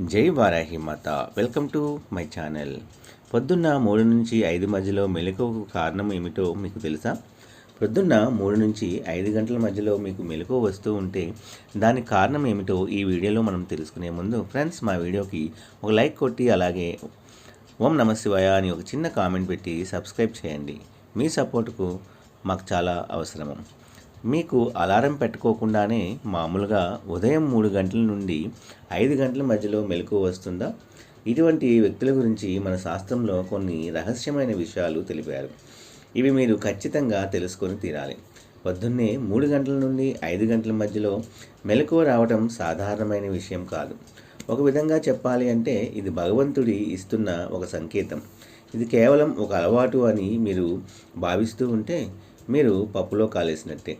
జై Varahi Mata. Welcome to my channel. పొద్దున్న మూడు నుంచి ఐదు మధ్యలో మెలకువకు కారణం ఏమిటో మీకు తెలుసా? పొద్దున్న మూడు నుంచి ఐదు గంటల మధ్యలో మీకు మెలకువ వస్తూ ఉంటే దానికి కారణం ఏమిటో ఈ వీడియోలో మనం తెలుసుకునే ముందు ఫ్రెండ్స్ మా వీడియోకి ఒక లైక్ కొట్టి అలాగే ఓం నమ శివాయ అని ఒక చిన్న కామెంట్ పెట్టి సబ్స్క్రైబ్ చేయండి. మీ సపోర్టుకు మాకు చాలా అవసరము. మీకు అలారం పెట్టుకోకుండానే మామూలుగా ఉదయం మూడు గంటల నుండి ఐదు గంటల మధ్యలో మెలకు వస్తుందా? ఇటువంటి వ్యక్తుల గురించి మన శాస్త్రంలో కొన్ని రహస్యమైన విషయాలు తెలిపారు. ఇవి మీరు ఖచ్చితంగా తెలుసుకొని తీరాలి. పొద్దున్నే మూడు గంటల నుండి ఐదు గంటల మధ్యలో మెలకువ రావడం సాధారణమైన విషయం కాదు. ఒక విధంగా చెప్పాలి అంటే ఇది భగవంతుడి ఇస్తున్న ఒక సంకేతం. ఇది కేవలం ఒక అలవాటు అని మీరు భావిస్తూ ఉంటే మీరు పప్పులో కాలేసినట్టే.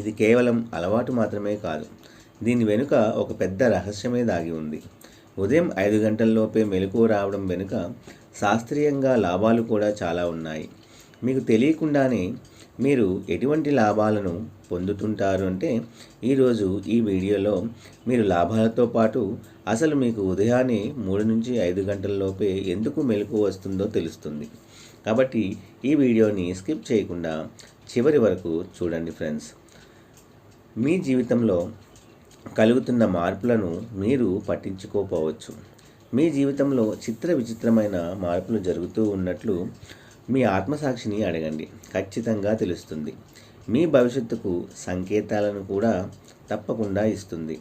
ఇది కేవలం అలవాటు మాత్రమే కాదు. దీని వెనుక ఒక పెద్ద రహస్యమే దాగి ఉంది. ఉదయం ఐదు గంటల్లోపే మెలకువ రావడం వెనుక శాస్త్రీయంగా లాభాలు కూడా చాలా ఉన్నాయి. మీకు తెలియకుండానే మీరు ఎటువంటి లాభాలను పొందుతుంటారు అంటే ఈరోజు ఈ వీడియోలో మీరు లాభాలతో పాటు అసలు మీకు ఉదయాన్నే మూడు నుంచి ఐదు గంటల్లోపే ఎందుకు మెలకు వస్తుందో తెలుస్తుంది. కాబట్టి ఈ వీడియోని స్కిప్ చేయకుండా చివరి వరకు చూడండి ఫ్రెండ్స్. మీ జీవితంలో కలుగుతున్న మార్పులను మీరు పట్టించుకోపోవచ్చు మీ జీవితంలో చిత్ర విచిత్రమైన మార్పులు జరుగుతూ ఉన్నట్లు మీ ఆత్మసాక్షిని అడగండి. ఖచ్చితంగా తెలుస్తుంది. మీ భవిష్యత్తుకు సంకేతాలను కూడా తప్పకుండా ఇస్తుంది.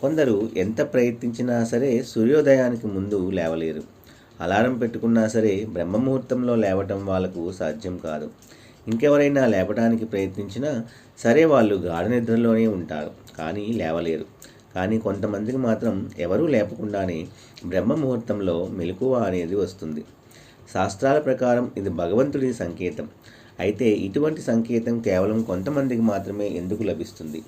కొందరు ఎంత ప్రయత్నించినా సరే సూర్యోదయానికి ముందు లేవలేరు. అలారం పెట్టుకున్నా సరే బ్రహ్మముహూర్తంలో లేవటం వాళ్ళకు సాధ్యం కాదు. ఇంకెవరైనా లేపడానికి ప్రయత్నించినా సరే వాళ్ళు గాఢ నిద్రలోనే ఉంటారు కానీ లేవలేరు. కానీ కొంతమందికి మాత్రం ఎవరూ లేపకుండానే బ్రహ్మ ముహూర్తంలో మెలకువ అనేది వస్తుంది. శాస్త్రాల ప్రకారం ఇది భగవంతుడి సంకేతం. అయితే ఇటువంటి సంకేతం కేవలం కొంతమందికి మాత్రమే ఎందుకు లభిస్తుంది?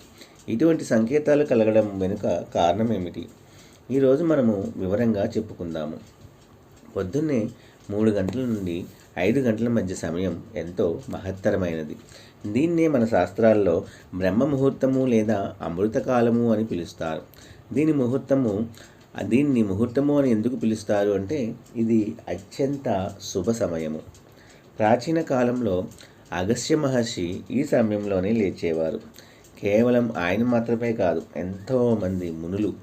ఇటువంటి సంకేతాలు కలగడం వెనుక కారణం ఏమిటి? ఈరోజు మనము వివరంగా చెప్పుకుందాము. పొద్దున్నే మూడు గంటల నుండి ఐదు గంటల మధ్య సమయం ఎంతో మహత్తరమైనది. దీన్నే మన శాస్త్రాల్లో బ్రహ్మ ముహూర్తము లేదా అమృతకాలము అని పిలుస్తారు. దీని ముహూర్తము దీన్ని ముహూర్తము అని ఎందుకు పిలుస్తారు అంటే ఇది అత్యంత శుభ సమయము. ప్రాచీన కాలంలో అగస్త్య మహర్షి ఈ సమయంలోనే లేచేవారు. కేవలం ఆయన మాత్రమే కాదు ఎంతోమంది మునులు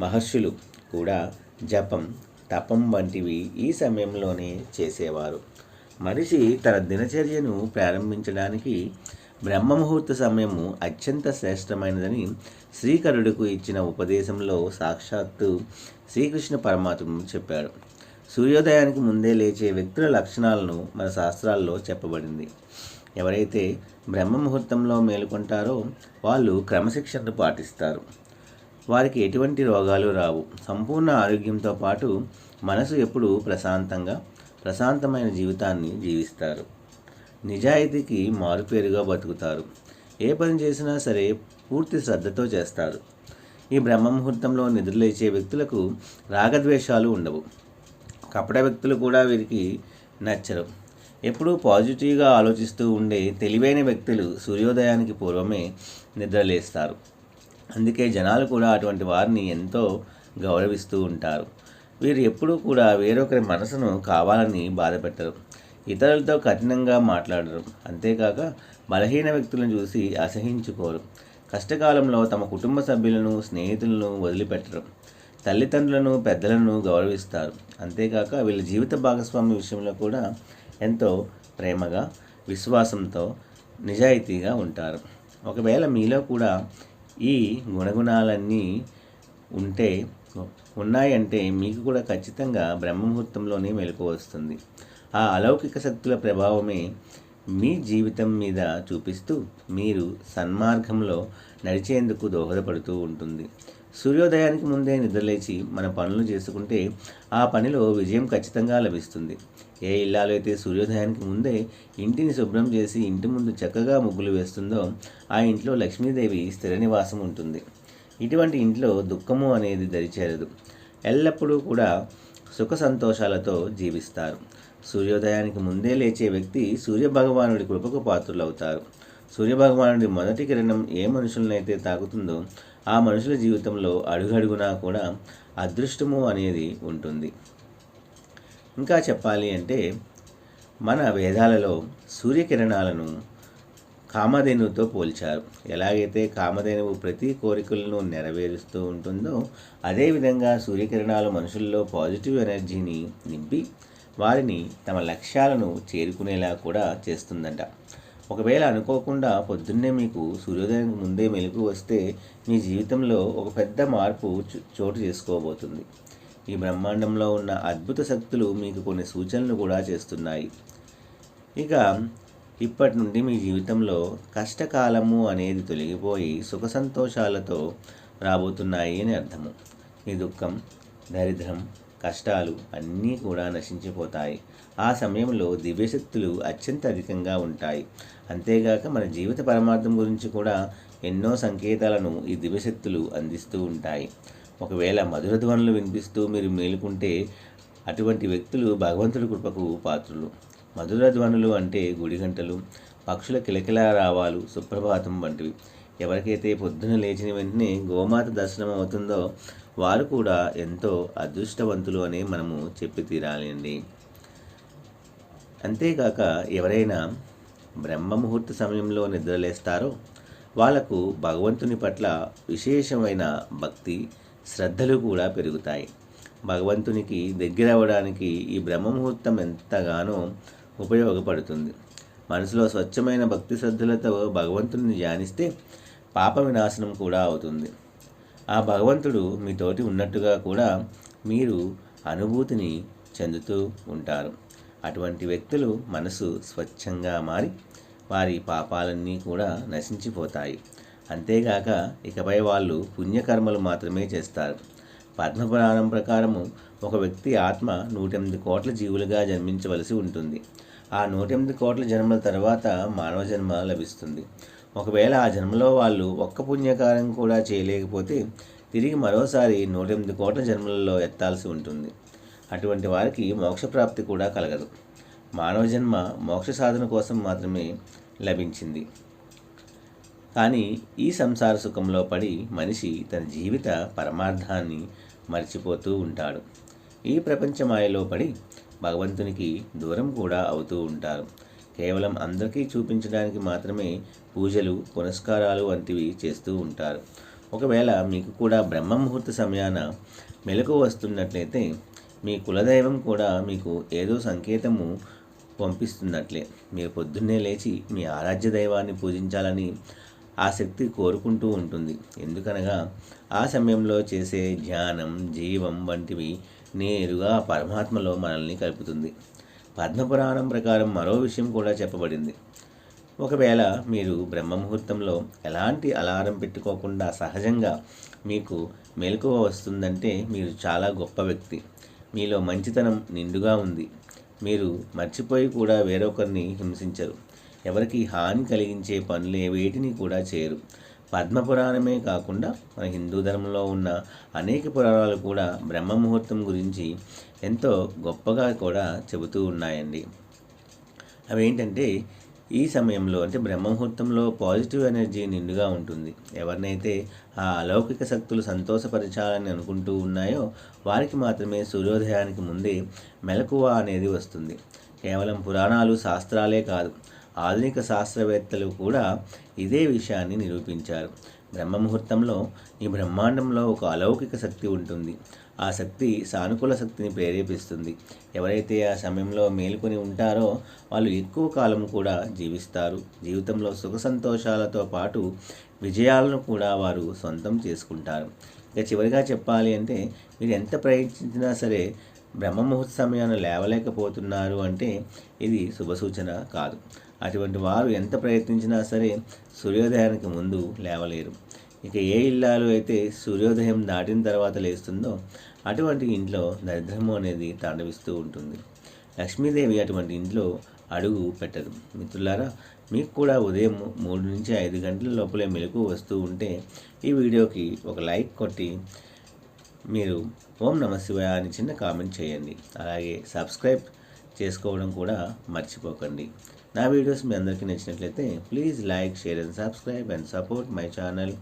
మహర్షులు కూడా జపం తపం వంటివి ఈ సమయంలోనే చేసేవారు. మనిషి తన దినచర్యను ప్రారంభించడానికి బ్రహ్మముహూర్త సమయము అత్యంత శ్రేష్టమైనదని శ్రీకరుడుకు ఇచ్చిన ఉపదేశంలో సాక్షాత్తు శ్రీకృష్ణ పరమాత్మ చెప్పాడు. సూర్యోదయానికి ముందే లేచే వ్యక్తుల లక్షణాలను మన శాస్త్రాల్లో చెప్పబడింది. ఎవరైతే బ్రహ్మ ముహూర్తంలో మేలుకుంటారో వాళ్ళు క్రమశిక్షణను పాటిస్తారు. వారికి ఎటువంటి రోగాలు రావు. సంపూర్ణ ఆరోగ్యంతో పాటు మనసు ఎప్పుడూ ప్రశాంతంగా ప్రశాంతమైన జీవితాన్ని జీవిస్తారు. నిజాయితీకి మారుపేరుగా బతుకుతారు. ఏ పని చేసినా సరే పూర్తి శ్రద్ధతో చేస్తారు. ఈ బ్రహ్మ ముహూర్తంలో నిద్రలేచే వ్యక్తులకు రాగద్వేషాలు ఉండవు. కపట వ్యక్తులు కూడా వీరికి నచ్చరు. ఎప్పుడూ పాజిటివ్గా ఆలోచిస్తూ ఉండే తెలివైన వ్యక్తులు సూర్యోదయానికి పూర్వమే నిద్రలేస్తారు అందుకే జనాలు కూడా అటువంటి వారిని ఎంతో గౌరవిస్తూ ఉంటారు. వీరు ఎప్పుడూ కూడా వేరొకరి మనసును కావాలని బాధపెట్టరు ఇతరులతో కఠినంగా మాట్లాడరు. అంతేకాక బలహీన వ్యక్తులను చూసి అసహించుకోరు. కష్టకాలంలో తమ కుటుంబ సభ్యులను స్నేహితులను వదిలిపెట్టరు. తల్లిదండ్రులను పెద్దలను గౌరవిస్తారు. అంతేకాక వీళ్ళ జీవిత భాగస్వామి విషయంలో కూడా ఎంతో ప్రేమగా విశ్వాసంతో నిజాయితీగా ఉంటారు. ఒకవేళ మీలో కూడా ఈ గుణగుణాలన్నీ ఉంటే ఉన్నాయంటే మీకు కూడా ఖచ్చితంగా బ్రహ్మముహూర్తంలోనే మెలకు వస్తుంది. ఆ అలౌకిక శక్తుల ప్రభావమే మీ జీవితం మీద చూపిస్తూ మీరు సన్మార్గంలో నడిచేందుకు దోహదపడుతూ ఉంటుంది. సూర్యోదయానికి ముందే నిద్రలేచి మన పనులు చేసుకుంటే ఆ పనిలో విజయం ఖచ్చితంగా లభిస్తుంది. ఏ ఇల్లాలో అయితే సూర్యోదయానికి ముందే ఇంటిని శుభ్రం చేసి ఇంటి ముందు చక్కగా ముగ్గులు వేస్తుందో ఆ ఇంట్లో లక్ష్మీదేవి స్థిర నివాసం ఉంటుంది. ఇటువంటి ఇంట్లో దుఃఖము అనేది దరిచేరదు. ఎల్లప్పుడూ కూడా సుఖ సంతోషాలతో జీవిస్తారు. సూర్యోదయానికి ముందే లేచే వ్యక్తి సూర్యభగవానుడి కృపకు పాత్రులవుతారు. సూర్యభగవానుడి మొదటి కిరణం ఏ మనుషులనైతే తాకుతుందో ఆ మనుషుల జీవితంలో అడుగడుగునా కూడా అదృష్టము అనేది ఉంటుంది. ఇంకా చెప్పాలి అంటే మన వేదాలలో సూర్యకిరణాలను కామధేనువుతో పోల్చారు. ఎలాగైతే కామధేనువు ప్రతి కోరికలను నెరవేరుస్తూ ఉంటుందో అదేవిధంగా సూర్యకిరణాలు మనుషుల్లో పాజిటివ్ ఎనర్జీని నింపి వారిని తమ లక్ష్యాలను చేరుకునేలా కూడా చేస్తుందంట. ఒకవేళ అనుకోకుండా పొద్దున్నే మీకు సూర్యోదయానికి ముందే మెలకు వస్తే మీ జీవితంలో ఒక పెద్ద మార్పు చోటు చేసుకోబోతుంది. ఈ బ్రహ్మాండంలో ఉన్న అద్భుత శక్తులు మీకు కొన్ని సూచనలు కూడా చేస్తున్నాయి. ఇక ఇప్పటి నుండి మీ జీవితంలో కష్టకాలము అనేది తొలగిపోయి సుఖ సంతోషాలతో రాబోతున్నాయి అని అర్థము. మీ దుఃఖం దరిద్రం కష్టాలు అన్నీ కూడా నశించిపోతాయి. ఆ సమయంలో దివ్యశక్తులు అత్యంత అధికంగా ఉంటాయి. అంతేగాక మన జీవిత పరమార్థం గురించి కూడా ఎన్నో సంకేతాలను ఈ దివ్యశక్తులు అందిస్తూ ఉంటాయి. ఒకవేళ మధుర ధ్వనులు వినిపిస్తూ మీరు మేలుకుంటే అటువంటి వ్యక్తులు భగవంతుడి కృపకు పాత్రులు. మధుర ధ్వనులు అంటే గుడిగంటలు పక్షుల కిలకిల రావాలు సుప్రభాతం వంటివి. ఎవరికైతే పొద్దున లేచిన వెంటనే గోమాత దర్శనం అవుతుందో వారు కూడా ఎంతో అదృష్టవంతులు అని మనము చెప్పి తీరాలండి. అంతేకాక ఎవరైనా బ్రహ్మముహూర్త సమయంలో నిద్రలేస్తారో వాళ్ళకు భగవంతుని పట్ల విశేషమైన భక్తి శ్రద్ధలు కూడా పెరుగుతాయి. భగవంతునికి దగ్గర అవ్వడానికి ఈ బ్రహ్మ ముహూర్తం ఎంతగానో ఉపయోగపడుతుంది. మనసులో స్వచ్ఛమైన భక్తి శ్రద్ధలతో భగవంతుని ధ్యానిస్తే పాప వినాశనం కూడా అవుతుంది. ఆ భగవంతుడు మీతోటి ఉన్నట్టుగా కూడా మీరు అనుభూతిని చెందుతూ ఉంటారు. అటువంటి వ్యక్తులు మనసు స్వచ్ఛంగా మారి వారి పాపాలన్నీ కూడా నశించిపోతాయి. అంతేగాక ఇకపై వాళ్ళు పుణ్యకర్మలు మాత్రమే చేస్తారు. పద్మపురాణం ప్రకారము ఒక వ్యక్తి ఆత్మ నూటెనిమిది కోట్ల జీవులుగా జన్మించవలసి ఉంటుంది. ఆ నూటెనిమిది కోట్ల జన్మల తర్వాత మానవ జన్మ లభిస్తుంది. ఒకవేళ ఆ జన్మలో వాళ్ళు ఒక్క పుణ్యకారం కూడా చేయలేకపోతే తిరిగి మరోసారి నూటెనిమిది కోట్ల జన్మలలో ఎత్తాల్సి ఉంటుంది. అటువంటి వారికి మోక్షప్రాప్తి కూడా కలగదు. మానవ జన్మ మోక్ష సాధన కోసం మాత్రమే లభించింది. కానీ ఈ సంసార సుఖంలో పడి మనిషి తన జీవిత పరమార్థాన్ని మర్చిపోతూ ఉంటాడు. ఈ ప్రపంచమాయలో పడి భగవంతునికి దూరం కూడా అవుతూ ఉంటారు. కేవలం అందరికీ చూపించడానికి మాత్రమే పూజలు పునస్కారాలు వంటివి చేస్తూ ఉంటారు. ఒకవేళ మీకు కూడా బ్రహ్మముహూర్త సమయాన మెలకు వస్తున్నట్లయితే మీ కులదైవం కూడా మీకు ఏదో సంకేతము పంపిస్తున్నట్లే. మీరు పొద్దున్నే లేచి మీ ఆరాధ్య దైవాన్ని పూజించాలని ఆ శక్తి కోరుకుంటూ ఉంటుంది. ఎందుకనగా ఆ సమయంలో చేసే ధ్యానం జీవం వంటివి నేరుగా పరమాత్మలో మనల్ని కలుపుతుంది. పద్మపురాణం ప్రకారం మరో విషయం కూడా చెప్పబడింది. ఒకవేళ మీరు బ్రహ్మ ముహూర్తంలో ఎలాంటి అలారం పెట్టుకోకుండా సహజంగా మీకు మెలకువ వస్తుందంటే మీరు చాలా గొప్ప వ్యక్తి. మీలో మంచితనం నిండుగా ఉంది. మీరు మర్చిపోయి కూడా వేరొకరిని హింసించరు. ఎవరికి హాని కలిగించే పనులు వేటిని కూడా చేయరు పద్మపురాణమే కాకుండా మన హిందూ ధర్మంలో ఉన్న అనేక పురాణాలు కూడా బ్రహ్మ ముహూర్తం గురించి ఎంతో గొప్పగా కూడా చెబుతూ ఉన్నాయండి. అవేంటంటే ఈ సమయంలో అంటే బ్రహ్మముహూర్తంలో పాజిటివ్ ఎనర్జీ నిండుగా ఉంటుంది. ఎవరినైతే ఆ అలౌకిక శక్తులు సంతోషపరచాలని అనుకుంటూ ఉన్నాయో వారికి మాత్రమే సూర్యోదయానికి ముందే మెలకువ అనేది వస్తుంది. కేవలం పురాణాలు శాస్త్రాలే కాదు ఆధునిక శాస్త్రవేత్తలు కూడా ఇదే విషయాన్ని నిరూపించారు. బ్రహ్మముహూర్తంలో ఈ బ్రహ్మాండంలో ఒక అలౌకిక శక్తి ఉంటుంది. ఆ శక్తి సానుకూల శక్తిని ప్రేరేపిస్తుంది. ఎవరైతే ఆ సమయంలో మేలుకొని ఉంటారో వాళ్ళు ఎక్కువ కాలం కూడా జీవిస్తారు. జీవితంలో సుఖ సంతోషాలతో పాటు విజయాలను కూడా వారు సొంతం చేసుకుంటారు. ఇక చివరిగా చెప్పాలి అంటే మీరు ఎంత ప్రయత్నించినా సరే బ్రహ్మముహూర్త సమయాన్ని లేవలేకపోతున్నారు అంటే ఇది శుభసూచన కాదు. అటువంటి వారు ఎంత ప్రయత్నించినా సరే సూర్యోదయానికి ముందు లేవలేరు. ఇక ఏ ఇల్లాలు అయితే సూర్యోదయం దాటిన తర్వాత లేస్తుందో అటువంటి ఇంట్లో దరిద్రము అనేది తాండవిస్తూ ఉంటుంది. లక్ష్మీదేవి అటువంటి ఇంట్లో అడుగు పెట్టదు. మిత్రులారా మీకు కూడా ఉదయం మూడు నుంచి ఐదు గంటల లోపలే మెలకు వస్తూ ఉంటే ఈ వీడియోకి ఒక లైక్ కొట్టి మీరు ఓం నమ శివాయ అని చిన్న కామెంట్ చేయండి. అలాగే సబ్స్క్రైబ్ చేసుకోవడం కూడా మర్చిపోకండి. నా వీడియోస్ మీ అందరికీ నచ్చినట్లయితే please like share and subscribe and support my channel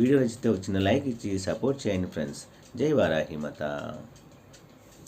video నచ్చితే వచ్చిన చిన్న లైక్ ఇచ్చి సపోర్ట్ చేయండి ఫ్రెండ్స్ జై వారాహి